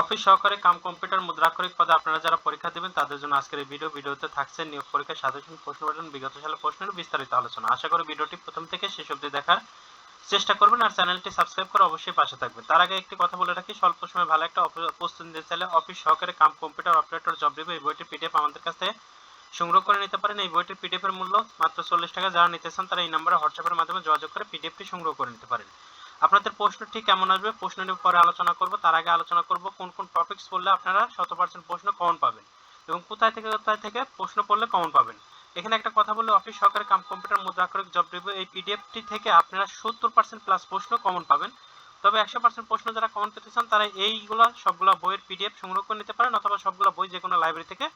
Office সহকারী cum computer মুদ্রাক্ষরিক পদে আপনারা যারা পরীক্ষা দেবেন, তাদের জন্য আজকের এই ভিডিও ভিডিওতে থাকছে নিয়োগ পরীক্ষার সাজেশন, প্রশ্ন প্যাটার্ন বিগত সালের প্রশ্নের বিস্তারিত আলোচনা। আশা করি ভিডিওটি প্রথম থেকে শেষ অবধি দেখার চেষ্টা করবেন আর চ্যানেলটি সাবস্ক্রাইব করে অবশ্যই পাশে থাকবেন। তার আগে একটি কথা বলে রাখি, স্বল্প সময় ভালো একটা প্রস্তুতি নিতে চাইলে অফিস সহকারী cum computer operator, job review এই বইটির পিডিএফ আমাদের কাছ সংগ্রহ করে নিতে পারেন। এই বইটির পিডিএফ এর মূল্য মাত্র চল্লিশ টাকা। যারা নিতে চান তারা এই নম্বরে হোয়াটসঅ্যাপের মাধ্যমে যোগাযোগ করে পিডিএফটি সংগ্রহ করে নিতে পারেন। আপনাদের প্রশ্নটি কেমন আসবে? প্রশ্ন নিয়ে পরে আলোচনা করব। তার আগে আলোচনা করব, কোন কোন টপিকস পড়লে আপনারা শত পার্সেন্ট প্রশ্ন কমন পাবেন এবং কোথায় থেকে কোথায় থেকে প্রশ্ন পড়লে কমন পাবেন। এখানে একটা কথা বললে অফিস সহকারী কাম কম্পিউটার মুদ্রাক্ষরিক জব রিভিউ এই পিডিএফটি থেকে আপনারা সত্তর পার্সেন্ট প্লাস প্রশ্ন কমন পাবেন। তবে একশো পার্সেন্ট প্রশ্ন যারা কমন পেতে চান, তারা এইগুলো সবগুলো বইয়ের পিডিএফ সংগ্রহ করে নিতে পারেন অথবা সবগুলো বই যে কোনো লাইব্রেরি থেকে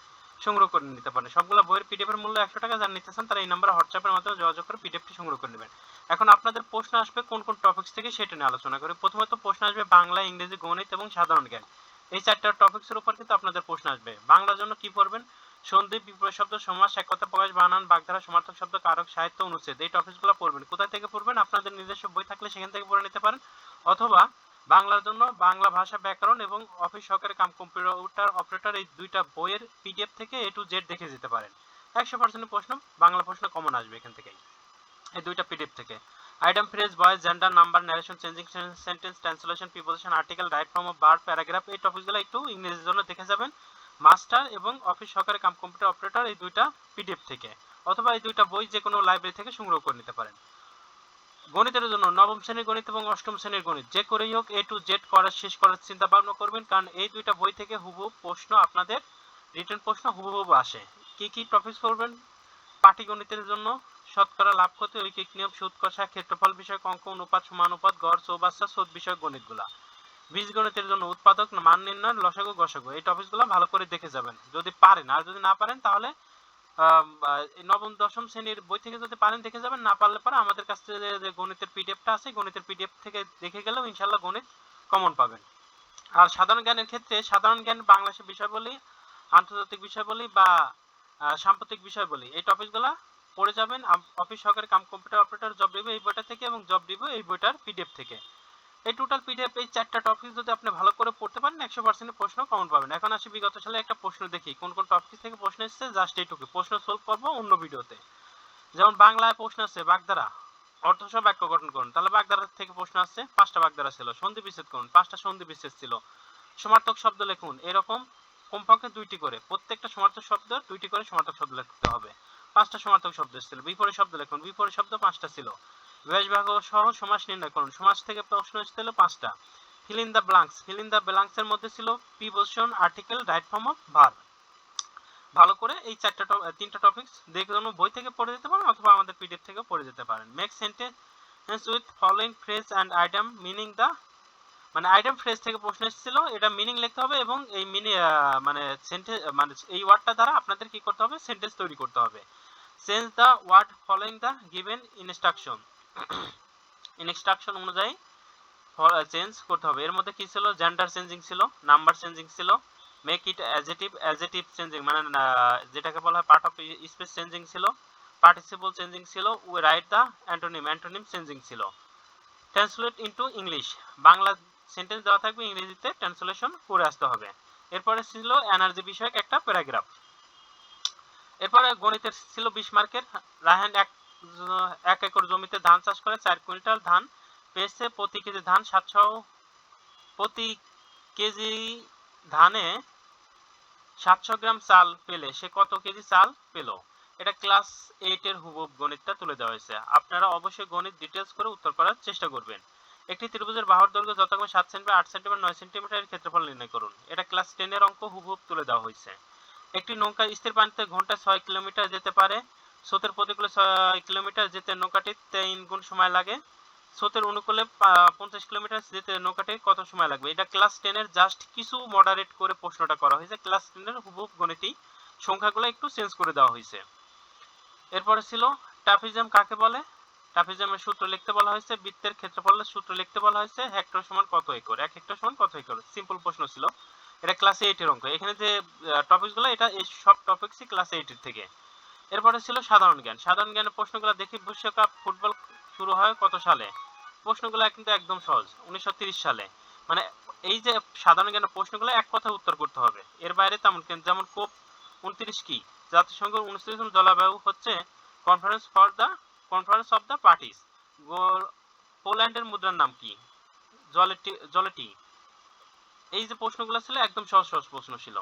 সংগ্রহ করে নিতে পারেন। সবগুলো বইয়ের পিডিএফ এর মূল্য একশো টাকা, যারা নিতে চান তারা এই নাম্বারে হোয়াটসঅ্যাপের মাধ্যমে যোগাযোগ করে পিডিএফটি সংগ্রহ করে নেবেন। এখন আপনাদের প্রশ্ন আসবে, কোন কোন টপিকস থেকে সেটা নিয়ে আলোচনা করি। প্রথমত প্রশ্ন আসবে বাংলা, ইংরেজি, গণিত এবং সাধারণ জ্ঞান। এই চারটা টপিকস এর উপর কিন্তু আপনাদের প্রশ্ন আসবে। বাংলার জন্য কি পড়বেন? সন্ধি বিপরীত শব্দ সমাস এক কথা প্রকাশ, বানান, বাগধারা, সমার্থক শব্দ, কারক, সাহিত্য, অনুচ্ছেদ। এই টপিকসগুলো পড়বেন। কোথা থেকে পড়বেন? আপনাদের নিজস্ব বই থাকলে সেখান থেকে পড়ে নিতে পারেন। অথবা বাংলার জন্য বাংলা ভাষা ব্যাকরণ এবং অফিস সহকারী কাম কম্পিউটার অপারেটর এই দুইটা বইয়ের পিডিএফ থেকে এ টু জেড দেখে যেতে পারেন। একশো পার্সেন্ট প্রশ্ন, বাংলা প্রশ্ন কমন আসবে এখান থেকেই। এই দুইটা পিডিএফ থেকে। Item phrase voice gender number narration changing sentence translation preposition article right form of bar paragraph এই টপিকগুলো একটু ইংরেজির জন্য দেখে যাবেন। মাস্টার এবং অফিস সহকারী কাম কম্পিউটার অপারেটর এই দুইটা পিডিএফ থেকে। অথবা এই দুইটা বই যে কোনো লাইব্রেরি থেকে সংগ্রহ করে নিতে পারেন। গণিতের জন্য নবম শ্রেণির গণিত এবং অষ্টম শ্রেণির গণিত। যে করেই হোক এ টু জেড করার শেষ করার চিন্তা ভাবনা করবেন, কারণ এই দুইটা বই থেকে হুবহু প্রশ্ন আপনাদের রিটার্ন প্রশ্ন হুবহু আসে। কি কি টপিক করবেন? পাটিগণিতের জন্য শতকরা লাভ ক্ষতি, ঐকিক নিয়ম, সুদ, কষা, ক্ষেত্রফল বিষয়ক অঙ্ক, অনুপাত সমানুপাত গড়, চৌবাচ্চা সোদ বিষয়ক গণিতগুলা। বীজগণিতের জন্য উৎপাদক, মান নির্ণয়, লসাগু, গসাগু। এই টপিকগুলো ভালো করে দেখে যাবেন। যদি পারেন, আর যদি না পারেন, তাহলে নবম, দশম শ্রেণির বই থেকে যদি পারেন, দেখে যাবেন। না পারলে পরে আমাদের কাছ থেকে যে- গণিতের পিডিএফটা আছে, গণিতের পিডিএফ থেকে দেখে গেলেও ইনশাল্লাহ গণিত কমন পাবেন। আর সাধারণ জ্ঞানের ক্ষেত্রে, সাধারণ জ্ঞান বাংলাদেশের বিষয় বলি, আন্তর্জাতিক বিষয় বলি বা সাম্প্রতিক বিষয় বলি, এই টপিকগুলো পড়ে যাবেন। অফিস সহকারী cum computer operator job review এই বইটা থেকে এবং জব রিভিউ এই বইটার পিডিএফ থেকে। এই টোটাল পিডিএফ এই চারটা টপিক যদি আপনি ভালো করে পড়তে পারেন, একশো পার্সেন্ট প্রশ্ন কমন পাবেন। এখন আসি বিগত সালে একটা প্রশ্ন দেখি, কোন কোন টপিক থেকে প্রশ্ন এসেছে? জাস্ট এইটুকু। প্রশ্ন সলভ করব অন্য ভিডিওতে যেমন বাংলায় প্রশ্ন আছে বাগধারা অর্থসহ বাক্য গঠন করুন। তাহলে বাগধারা থেকে প্রশ্ন আসছে, পাঁচটা বাগধারা ছিল। সন্ধি বিচ্ছেদ করুন, পাঁচটা সন্ধি বিচ্ছেদ ছিল। সমার্থক শব্দ লিখুন। এরকম কমপক্ষে দুইটি করে। প্রত্যেকটা সমার্থক শব্দ, দুইটি করে সমার্থক শব্দ লিখতে হবে। পাঁচটা সমার্থক শব্দ ছিল বিপরীত শব্দ লিখুন। বিপরীত শব্দ পাঁচটা ছিল। বিভাগ সহ সমাস নির্ণয় করুন। সমাস থেকে প্রশ্ন এসেছিল পাঁচটা। Fill in the blanks fill in the blanks এর মধ্যে ছিল preposition article right form of verb ভালো করে এই চারটা তিনটা টপিকস দেখে কোনো বই থেকে পড়ে যেতে পারেন অথবা আমাদের পিডিএফ থেকে পড়ে যেতে পারেন। Make sentence with following phrase and item meaning the মানে আইটেম ফ্রেজ থেকে প্রশ্ন এসেছিল, এটা মিনিং লিখতে হবে এবং এই মিনি মানে সেন্টেন্স মানে এই ওয়ার্ডটা দ্বারা আপনাদের কি করতে হবে? সেন্টেন্স তৈরি করতে হবে। Change the word following the given instruction instruction অনুযায়ী চেঞ্জ করতে হবে। এর মধ্যে কি ছিল? জেন্ডার চেঞ্জিং ছিল নাম্বার চেঞ্জিং ছিল make it adjective adjective changing মানে যেটাকে বলা হয় পার্ট অফ স্পেস চেঞ্জিং ছিল পার্টিসিপল চেঞ্জিং ছিল we write the antonym antonym changing ছিল। Translate into English Bangla sentence দেওয়া থাকবে, ইংরেজিতে ট্রান্সলেশন করে আসতে হবে। এরপরে ছিল এনার্জি বিষয়ক একটা প্যারাগ্রাফ এরপরে গণিতের ছিল বিশ মার্কের রাহান এক এক একর জমিতে ধান চাষ করে চার কুইন্টাল ধান পেয়েছে প্রতি কেজি ধান সাতশো প্রতি কেজি ধানে সাতশো গ্রাম চাল পেলে, সে কত কেজি চাল পেল? এটা ক্লাস এইট এর হুবহু গণিতটা তুলে দেওয়া হয়েছে। আপনারা অবশ্যই গণিত ডিটেলস করে উত্তর করার চেষ্টা করবেন। একটি ত্রিভুজের বাহুর দৈর্ঘ্য যথাক্রমে সাত সেন্টিমিটার আট সেন্টিমিটার নয় সেন্টিমিটারের ক্ষেত্রফল নির্ণয় করুন। এটা ক্লাস টেনের অঙ্ক হুবহু তুলে দেওয়া হয়েছে। একটি নৌকা স্থির পানিতে ঘণ্টা ছয় কিলোমিটার যেতে পারে। স্রোতের প্রতিকূলে ছয় কিলোমিটার যেতে নৌকাটি তিন গুণ সময় লাগে? স্রোতের অনুকূলে পঞ্চাশ কিলোমিটার যেতে নৌকাটি কত সময় লাগবে? এটা ক্লাস টেনের জাস্ট কিছু মডারেট করে প্রশ্নটা করা হয়েছে। ক্লাস টেনের হুবহু গণিতই সংখ্যাগুলো একটু চেঞ্জ করে দেওয়া হয়েছে। এরপরে ছিল টাফিজম কাকে বলে? টাফিজমের সূত্র লিখতে বলা হয়েছে, বৃত্তের ক্ষেত্রফলের সূত্র লিখতে বলা হয়েছে, হেক্টর সমান কত একর? এক হেক্টর সমান কত একর? সিম্পল প্রশ্ন ছিল। এটা ক্লাস এইটের অঙ্ক। এখানে যে টপিকসগুলো এটা এই সব টপিকসই ক্লাস এইটের থেকে। এরপরে ছিল সাধারণ জ্ঞান। সাধারণ জ্ঞানের প্রশ্নগুলো দেখি বিশ্বকাপ ফুটবল শুরু হয় কত সালে? প্রশ্নগুলো কিন্তু একদম সহজ, উনিশশো সালে। মানে এই যে সাধারণ জ্ঞানের প্রশ্নগুলো এক কথায় উত্তর করতে হবে। এর বাইরে তেমন যেমন কোপ উনত্রিশ কি? জাতিসংঘের উনত্রিশতম জলবায়ু হচ্ছে conference for the conference of the parties পোল্যান্ডের মুদ্রার নাম কি? জলেটি জলেটি। এই যে প্রশ্নগুলো ছিল একদম সহজ সহজ প্রশ্ন ছিল।